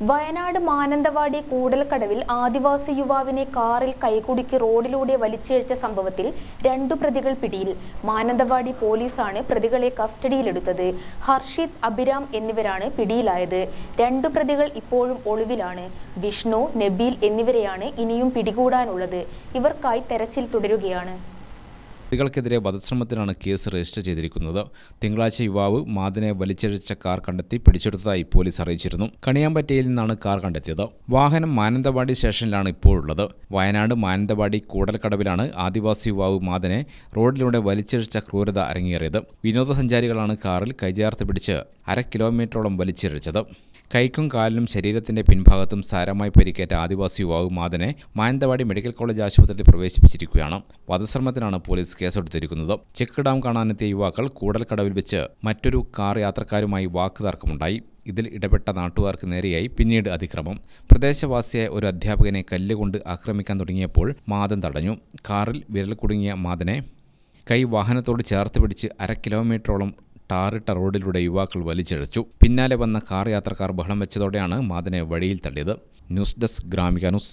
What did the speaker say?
വയനാട് മാനന്തവാടി കൂടൽക്കടവിൽ ആദിവാസി യുവാവിനെ കാറിൽ കൈകുടുക്കി റോഡിലൂടെ വലിച്ചിഴച്ച സംഭവത്തിൽ രണ്ടു പ്രതികൾ പിടിയിൽ. മാനന്തവാടി പോലീസാണ് പ്രതികളെ കസ്റ്റഡിയിലെടുത്തത്. ഹർഷിത് അഭിരാം എന്നിവരാണ് പിടിയിലായത്. രണ്ടു പ്രതികൾ ഇപ്പോഴും ഒളിവിലാണ്. വിഷ്ണു നബീൽ എന്നിവരെയാണ് ഇനിയും പിടികൂടാനുള്ളത്. ഇവർക്കായി തെരച്ചിൽ തുടരുകയാണ്. പ്രതികൾക്കെതിരെ വധശ്രമത്തിനാണ് കേസ് രജിസ്റ്റർ ചെയ്തിരിക്കുന്നത്. തിങ്കളാഴ്ച യുവാവ് മാതിനെ വലിച്ചിഴച്ച കാർ കണ്ടെത്തി പിടിച്ചെടുത്തതായി പോലീസ് അറിയിച്ചിരുന്നു. കണിയാമ്പറ്റയിൽ നിന്നാണ് കാർ കണ്ടെത്തിയത്. വാഹനം മാനന്തവാടി സ്റ്റേഷനിലാണ് ഇപ്പോഴുള്ളത്. വയനാട് മാനന്തവാടി കൂടൽക്കടവിലാണ് ആദിവാസി യുവാവ് മാതിനെ റോഡിലൂടെ വലിച്ചിഴച്ച ക്രൂരത അരങ്ങേറിയത്. വിനോദസഞ്ചാരികളാണ് കാറിൽ കൈചേർത്ത് പിടിച്ച് അര കിലോമീറ്ററോളം വലിച്ചിഴച്ചത്. കൈക്കും കാലിനും ശരീരത്തിന്റെ പിൻഭാഗത്തും സാരമായി പരിക്കേറ്റ ആദിവാസി യുവാവ് മാതനെ മാനന്തവാടി മെഡിക്കൽ കോളേജ് ആശുപത്രിയിൽ പ്രവേശിപ്പിച്ചിരിക്കുകയാണ്. വധശ്രമത്തിനാണ് പോലീസ് കേസെടുത്തിരിക്കുന്നത്. ചെക്ക് ഡാം കാണാനെത്തിയ യുവാക്കൾ കൂടൽക്കടവിൽ വെച്ച് മറ്റൊരു കാർ യാത്രക്കാരുമായി വാക്കുതർക്കമുണ്ടായി. ഇതിൽ ഇടപെട്ട നാട്ടുകാർക്ക് നേരെയായി പിന്നീട് അതിക്രമം. പ്രദേശവാസിയായ ഒരു അധ്യാപകനെ കല്ലുകൊണ്ട് ആക്രമിക്കാൻ തുടങ്ങിയപ്പോൾ മാതൻ തടഞ്ഞു. കാറിൽ വിരൽ കുടുങ്ങിയ മാതനെ കൈ വാഹനത്തോട് ചേർത്ത് പിടിച്ച് അര കിലോമീറ്ററോളം ടാറിട്ട റോഡിലൂടെ യുവാക്കൾ വലിച്ചിഴച്ചു. പിന്നാലെ വന്ന കാർ യാത്രക്കാർ ബഹളം വെച്ചതോടെയാണ് മാതനെ വഴിയിൽ തള്ളിയത്. News desk Gramika news.